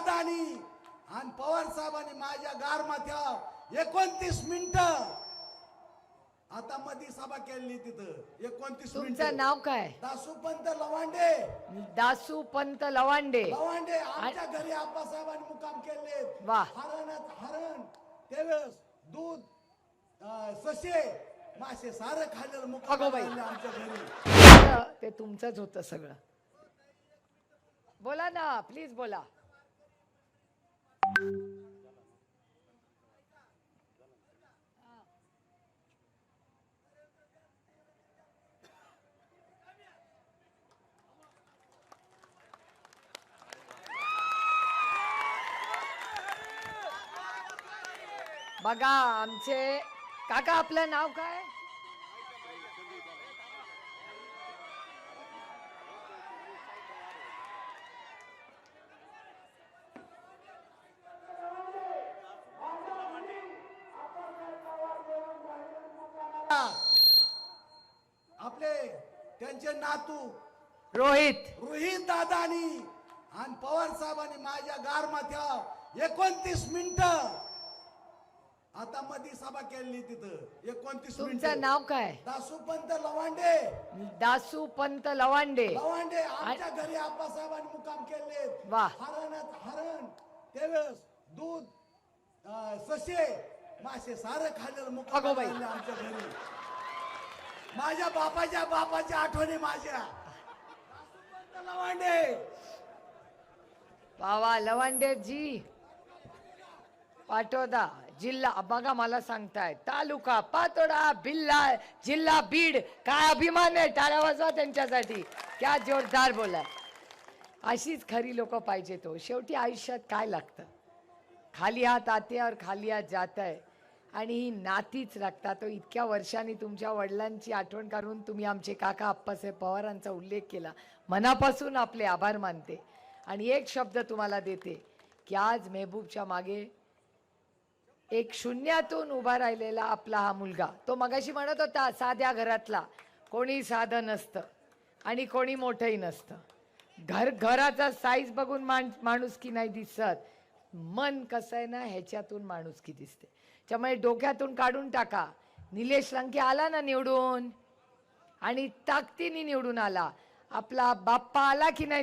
दादानी आणि पवार साहेबांनी माझ्या गारमाथ्या एकोणतीस मिनिट आता मधी सभा केली तिथं. एकोणतीस तुमचं मिनिट. नाव काय? दासूपंत लवांडे. दासू पंत लवांडे. लवांडे आमच्या घरी आप्पासाहेबांनी मुकाम केले वाह. हरणच हरण. त्यावेळेस दूध अं, ससे मासे सारं खाल्लेलं मुकाम अगो बाई. आमच्या घरी. ते तुमचंच होतं सगळं. बोला ना प्लीज बोला. बघा आमचे काका आपलं नाव काय? त्यांचे नातू रोहित. रोहित दादानी आणि पवार साहेबांनी माझ्या गारमाथ्या एकोणतीस मिनिट. आता मधी सभा केली तिथं. एकोणतीस तुमचं मिनिट. नाव काय? दासूपंत लवांडे. दासू पंत लवांडे. लवांडे आमच्या घरी आप्पासाहेबांनी मुकाम केले वाह. हरणच हरण. त्यावेळेस दूध अं, ससे मासे सारं खाल्लेलं मुकाम अगो बाई. आणलं आमच्या घरी. माझ्या बापाच्या बापाच्या आठवणी माझ्या. लवांडे. बाबा लवांडे जी पाटोदा जिल्हा बघा मला सांगताय. तालुका पातोडा बिल्ला जिल्हा बीड. काय अभिमान आहे टाळ्या वाजवा त्यांच्यासाठी. क्या जोरदार बोला अशीच खरी लोक पाहिजे तो. शेवटी आयुष्यात काय लागतं? खाली हात आत्यावर खाली हात जात आहे आणि ही नातीच राखता तो इतक्या वर्षांनी तुमच्या वडिलांची आठवण करून तुम्ही आमचे काका आप्पासाहेब पवारांचा उल्लेख केला. मनापासून आपले आभार मानते. आणि एक शब्द तुम्हाला देते की आज मेहबूबच्या मागे एक शून्यातून उभा राहिलेला आपला हा मुलगा. तो मगाशी म्हणत होता साध्या घरातला. कोणी साधं नसतं आणि कोणी मोठंही नसतं. घर घराचा साईज बघून माण माणूस की नाही दिसत. मन कसं आहे ना ह्याच्यातून माणुसकी दिसते. त्यामुळे डोक्यातून काढून टाका. निलेश लंके आला ना निवडून? आणि ताकदीने निवडून आला. आपला बाप्पा आला की नाही